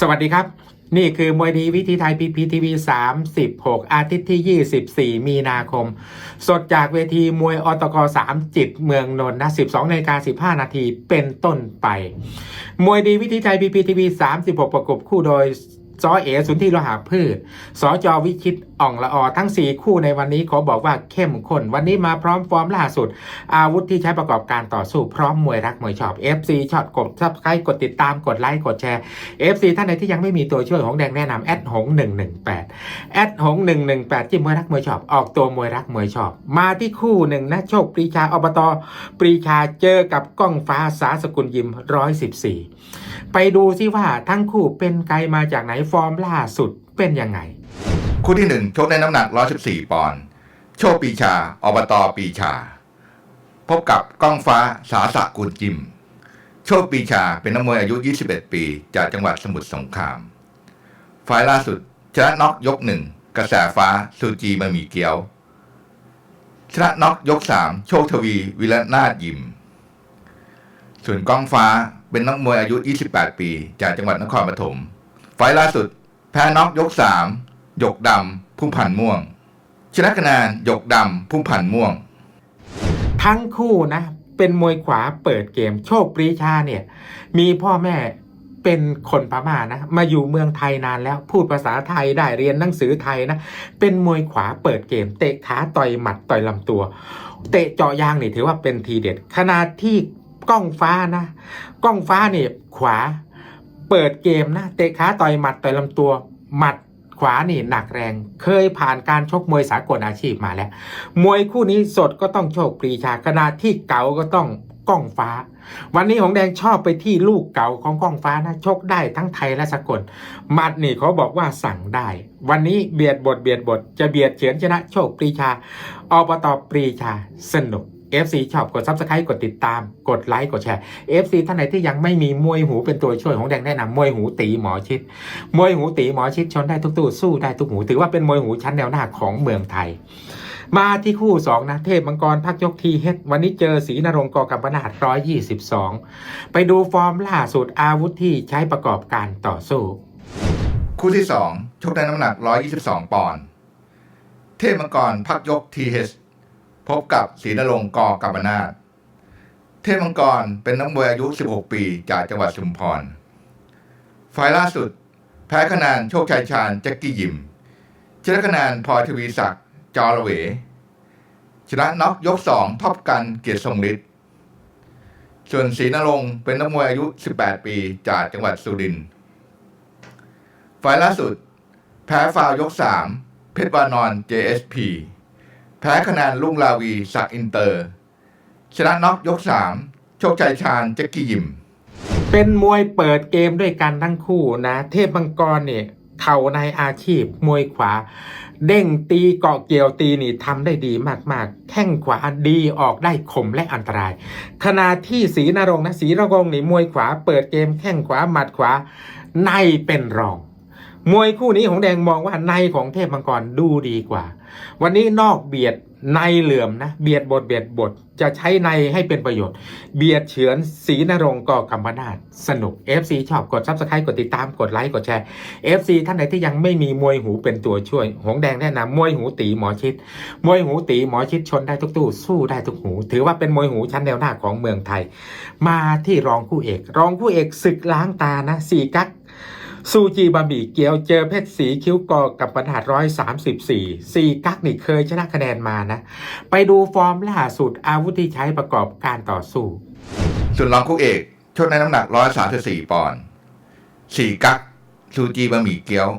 สวัสดีครับ นี่คือมวยดีวิธีไทยพีพีทีวีสามสิบหกอาทิตย์ที่ยี่สิบสี่มีนาคม สดจากเวทีมวยอตก3จิตเมืองนนท์นะ12นาฬิกา15นาทีเป็นต้นไป มวยดีวิธีไทยพีพีทีวีสามสิบหกประกบคู่โดย ซอเอสุนทรีโลหะพืชสจวิชิตอ่องละออทั้ง 4 คู่ในวันนี้ขอบอกว่าเข้มข้น วันนี้มาพร้อมฟอร์มล่าสุด อาวุธที่ใช้ประกอบการต่อสู้พร้อมมวยรักมวยชอบ FC ช็อบกดซับสไครต์กดติดตามกดไลค์กดแชร์ FC ท่านใดที่ยังไม่มีตัวช่วยของแดงแนะนำแอดหง118แอดหง118จิ้มมวยรักมวยชอบ ออกตัวมวยรักมวยชอบ มาที่คู่หนึ่งนะโชคปรีชาอบตปรีชาเจอกับก้องฟ้าสาสกุลยิม114 ไปดูซิว่าทั้งคู่เป็นไกลมาจากไหนฟอร์มล่าสุดเป็นยังไง คู่ที่หนึ่งชกในน้ำหนัก 114 ปอนด์โชคปีชา อบตปีชา พบกับก้องฟ้าสาสะกุลจิม โชคปีชาเป็นนักมวยอายุ 21 ปี จากจังหวัดสมุทรสงครามฝ่ายล่าสุดชนะน็อกยกหนึ่งกระแสฟ้าซูจีมามีเกียว ชนะน็อกยกสามโชคทวี วิรนาถยิม ส่วนก้องฟ้าเป็นนักมวยอายุ 28 ปี จากจังหวัดนครปฐม ไฟล์ล่าสุด แพ้น็อกยกสามหยกดำพุ่มพันม่วง ชนะคะแนนหยกดำพุ่มพันม่วง ทั้งคู่นะ เป็นมวยขวาเปิดเกมโชคปรีชาเนี่ย มีพ่อแม่เป็นคนพม่านะ มาอยู่เมืองไทยนานแล้วพูดภาษาไทยได้เรียนหนังสือไทยนะ เป็นมวยขวาเปิดเกม เตะขาต่อยหมัดต่อยลำตัว เตะเจาะยางนี่ถือว่าเป็นทีเด็ดขณะที่ก้องฟ้านะ ก้องฟ้าเนี่ยขวา เปิดเกมนะเตะขาต่อยหมัดต่อยลำตัวหมัดขวานี่หนักแรง เคยผ่านการชกมวยสากลอาชีพมาแล้ว มวยคู่นี้สดก็ต้องโชคปรีชาขณะที่เก๋าก็ต้องก้องฟ้า วันนี้ของแดงชอบไปที่ลูกเก๋าของก้องฟ้านะชกได้ทั้งไทยและสากลหมัดนี่เขาบอกว่าสั่งได้ วันนี้เบียดบทเบียดบทจะเบียดเฉือนชนะโชคปรีชาอบตปรีชาสนุก FC ชอบกด Subscribe กดติดตาม กดไลค์กดแชร์ FC ท่านไหนที่ยังไม่มีมวยหูเป็นตัวช่วยของแดงแนะนำมวยหูตีหมอชิดมวยหูตีหมอชิดชนได้ทุกตู้สู้ได้ทุกหู ถือว่าเป็นมวยหูชั้นแนวหน้าของเมืองไทย มาที่คู่ 2 นะเทพมังกรพักยกทีเฮดวันนี้เจอศรีนรงค์กอกัมปนาต122ไปดูฟอร์มล่าสุดอาวุธที่ใช้ประกอบการต่อสู้ คู่ที่สองชกในน้ำหนัก 122 ปอนด์ เทพมังกรพักยกทีเฮ พบกับศรีนรงค์กอกำมนาตเทพมังกรเป็นนักมวยอายุ 16 ปีจากจังหวัดชุมพรฝ่ายล่าสุด แพ้คะแนนโชคชัยชาญแจ็กกี้ยิม ชนะคะแนนพลอยทวีศักดิ์จอระเว ชนะน็อกยกสองท็อปกันเกียรติทรงฤทธิ์ส่วนศรีนรงค์เป็นนักมวยอายุ 18 ปีจากจังหวัดสุรินทร์ฝ่ายล่าสุด แพ้ฟาวยกสามเพชรวานอน JSP แพ้คะแนนลุงลาวีสักอินเตอร์ ชนะน็อกยกสามโชคชัยชาญแจ็กกี้ยิม เป็นมวยเปิดเกมด้วยกันทั้งคู่นะ เทพมังกรเนี่ยเข่าในอาชีพมวยขวา เด้งตีเกาะเกี่ยวตีนี่ทำได้ดีมากๆ แข้งขวาดีออกได้คมและอันตราย ขณะที่สีนรงนะสีนรงนี่มวยขวา เปิดเกมแข้งขวาหมัดขวา ในเป็นรอง มวยคู่นี้ของแดงมองว่าในของเทพมังกรดูดีกว่า วันนี้นอกเบียดในเหลื่อมนะ เบียดบทเบียดบทจะใช้ในให้เป็นประโยชน์ เบียดเฉือนสีนรงก่อกัมนาตสนุก FC ชอบกด Subscribe กดติดตามกดไลค์กดแชร์ FC ท่านไหนที่ยังไม่มีมวยหูเป็นตัวช่วย หงแดงแนะนำมวยหูตีหมอชิด มวยหูตีหมอชิดชนได้ทุกตู้สู้ได้ทุกหู ถือว่าเป็นมวยหูชั้นแนวหน้าของเมืองไทย มาที่รองคู่เอก รองคู่เอกศึกล้างตานะสี่กัก ซูจีบะหมี่เกียวเจอเพชรสีคิ้วกอกับปัญหาร้อยสามสิบสี่สี่กักนี่เคยชนะคะแนนมานะ ไปดูฟอร์มล่าสุดอาวุธที่ใช้ประกอบการต่อสู้ ส่วนรองคู่เอกชกในน้ำหนัก134ปอนด์สี่กักซูจีบะหมี่เกี๊ยว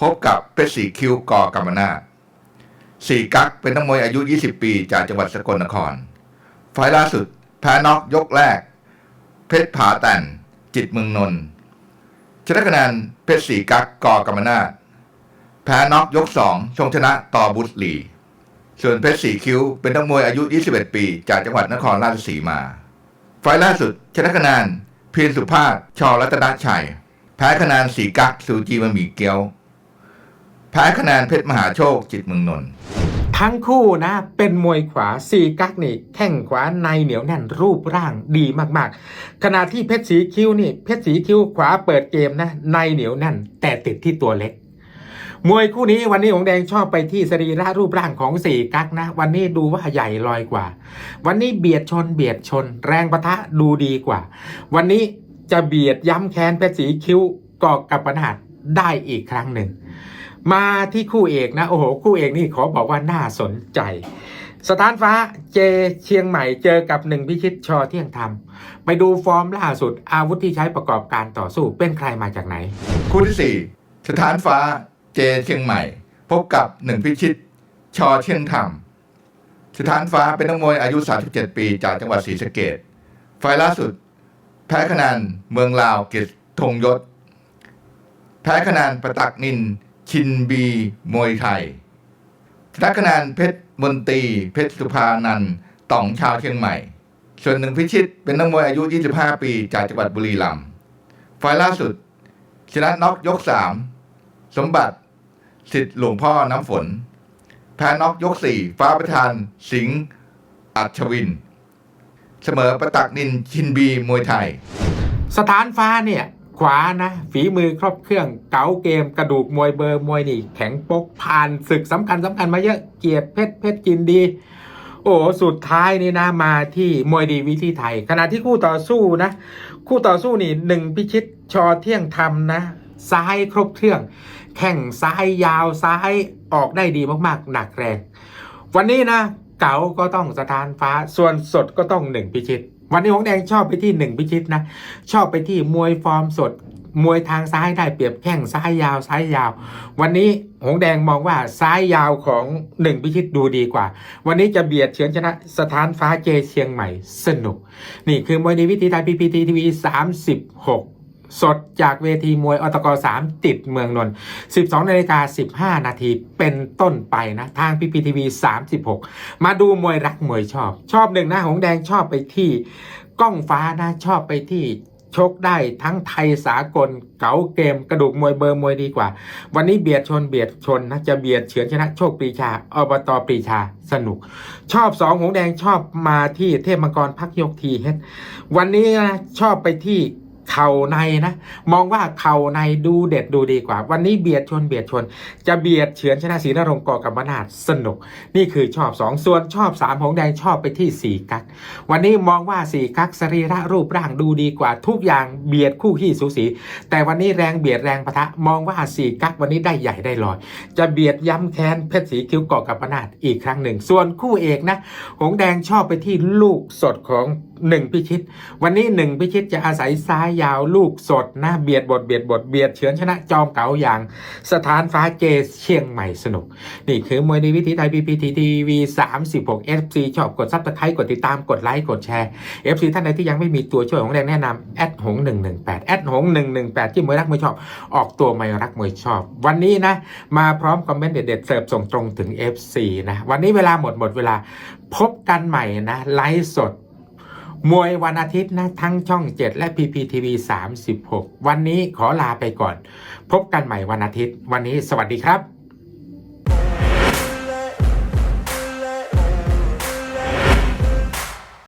พบกับเพชรสีคิ้วกอกำมนาสี่กักเป็นนักมวยอายุ 20 ปีจากจังหวัดสกลนครไฟล์ล่าสุดแพ้น็อกยกแรก เพชรผาแตนจิตเมืองนนท์ ชนะคะแนนเพชรสีกักกอกรรมนาตแพ้น็อกยกสองชงชนะต่อบุตรลี ส่วนเพชรสีคิ้วเป็นนักมวยอายุ 21 ปี จากจังหวัดนครราชสีมา ไฟล์ล่าสุด ชนะคะแนนเพียรสุภาพชอรัตนชัย แพ้คะแนนสีกักสูจีมามีเกียว แพ้คะแนนเพชรมหาโชคจิตเมืองนนท์ทั้งคู่นะ เป็นมวยขวาสีกักนี่แข้งขวาในเหนียวแน่นรูปร่างดีมากๆ ขณะที่เพชรสีคิ้วนี่ เพชรสีคิ้วขวาเปิดเกมนะ ในเหนียวแน่น แต่ติดที่ตัวเล็ก มวยคู่นี้วันนี้หงแดงชอบไปที่สรีระรูปร่างของสี่กักนะ วันนี้ดูว่าใหญ่ลอยกว่า วันนี้เบียดชนเบียดชน แรงประทะดูดีกว่า วันนี้จะเบียดย้ำแค้นเพชรสีคิ้วกอกกับปัญหาได้อีกครั้งหนึ่ง มาที่คู่เอกนะ โอ้โห คู่เอกนี่ขอบอกว่าน่าสนใจ สถานฟ้าเจเชียงใหม่เจอกับหนึ่งพิชิตชอเที่ยงธรรม ไปดูฟอร์มล่าสุด อาวุธที่ใช้ประกอบการต่อสู้เป็นใครมาจากไหน คู่ที่4สถานฟ้าเจเชียงใหม่ พบกับหนึ่งพิชิต ชอเชียงธรรม สถานฟ้าเป็นนักมวยอายุ 37 ปีจากจังหวัดศรีสะเกดไฟล์ล่าสุด แพ้คะแนนเมืองลาวเกตธงยศ แพ้คะแนนประตักนิน ชินบีมวยไทยชนะคะแนนเพชรมนตรีเพชรสุภานันท์ต่องชาวเชียงใหม่ ส่วนหนึ่งพิชิตเป็นนักมวยอายุ 25 ปีจากจังหวัดบุรีรัมย์ไฟล์ล่าสุด ชนะน็อกยกสามสมบัติสิทธิ์หลวงพ่อน้ำฝน แพ้น็อกยกสี่ฟ้าประธานสิงห์อัชวิน เสมอประตักนินชินบีมวยไทย สถานฟ้าเนี่ย ขวานะฝีมือครอบเครื่องเก๋าเกมกระดูกมวยเบอร์มวยนี่ แข็งปกผ่านศึกสำคัญสำคัญมาเยอะเกียรติเพชรเพชรกินดี โอ้สุดท้ายนี่นะมาที่มวยดีวิธีไทย ขณะที่คู่ต่อสู้นะ คู่ต่อสู้นี่หนึ่งพิชิตชอเที่ยงธรรมนะซ้ายครบเครื่อง แข่งซ้ายยาวซ้ายออกได้ดีมากๆ หนักแรง วันนี้นะ เก๋าก็ต้องสถานฟ้าส่วนสดก็ต้องหนึ่งพิชิต วันนี้หงแดงชอบไปที่หนึ่งพิชิตนะ ชอบไปที่มวยฟอร์มสด มวยทางซ้ายได้เปรียบแข้งซ้ายยาวซ้ายยาว วันนี้หงแดงมองว่าซ้ายยาวของหนึ่งพิชิตดูดีกว่า วันนี้จะเบียดเฉือนชนะสถานฟ้าเจเชียงใหม่สนุก นี่คือมวยในวิธีไทยพีพีทีทีวีสามสิบหก สดจากเวทีมวยอตกสามติดเมืองนนท์12นาฬิกา15 นาทีเป็นต้นไปนะ ทางพีพีทีวี36 มาดูมวยรักมวยชอบ ชอบหนึ่งนะหงแดงชอบไปที่ก้องฟ้านะชอบไปที่ชกได้ทั้งไทยสากลเก๋าเกมกระดูกมวยเบอร์มวยดีกว่า วันนี้เบียดชนเบียดชนนะจะเบียดเฉือนชนะโชคปรีชาอบตปรีชาสนุก ชอบสองหงแดงชอบมาที่เทพมังกรพักยกทีเฮดวันนี้นะชอบไปที่ เข่าในนะ มองว่าเข่าในดูเด็ดดูดีกว่า วันนี้เบียดชนเบียดชน จะเบียดเฉือนชนะศรีนรงค์กอกับมนาดสนุก นี่คือชอบสองส่วนชอบสามหงแดงชอบไปที่สี่กักวันนี้มองว่าสี่กักสรีระรูปร่างดูดีกว่า ทุกอย่างเบียดคู่ขี้สูสี แต่วันนี้แรงเบียดแรงปะทะ มองว่าสี่กักวันนี้ได้ใหญ่ได้ลอย จะเบียดย้ำแค้นเพชรสีคิ้วกาะกับปนาดอีกครั้งหนึ่ง ส่วนคู่เอกนะ หงแดงชอบไปที่ลูกสดของหนึ่งพิชิต วันนี้หนึ่งพิชิตจะอาศัยซ้ายยาวลูกสดนะเบียดบทเบียดบทเบียดเฉือนชนะจอมเก๋าอย่าง สถานฟ้าเจเชียงใหม่สนุก นี่คือมวยในวิธีไทยพีพีทีทีวีสามสิบหกเอฟซีชอบกดซับสไครต์กดติดตามกดไลค์กดแชร์ FC ท่านใดที่ยังไม่มีตัวช่วยของแดงแนะนำแอดหงหนึ่งหนึ่งแปดแอดหงหนึ่งหนึ่งแปดที่มวยรักมวยชอบ ออกตัวไม่รักมวยชอบ วันนี้นะ มาพร้อมคอมเมนต์เด็ดๆเสิร์ฟส่งตรงถึง FC นะวันนี้เวลาหมดหมดเวลาพบกันใหม่นะไลฟ์สด มวยวันอาทิตย์นะ ทั้งช่อง 7 และ PPTV 36 วันนี้ขอลาไปก่อน พบกันใหม่วันอาทิตย์ วันนี้สวัสดีครับ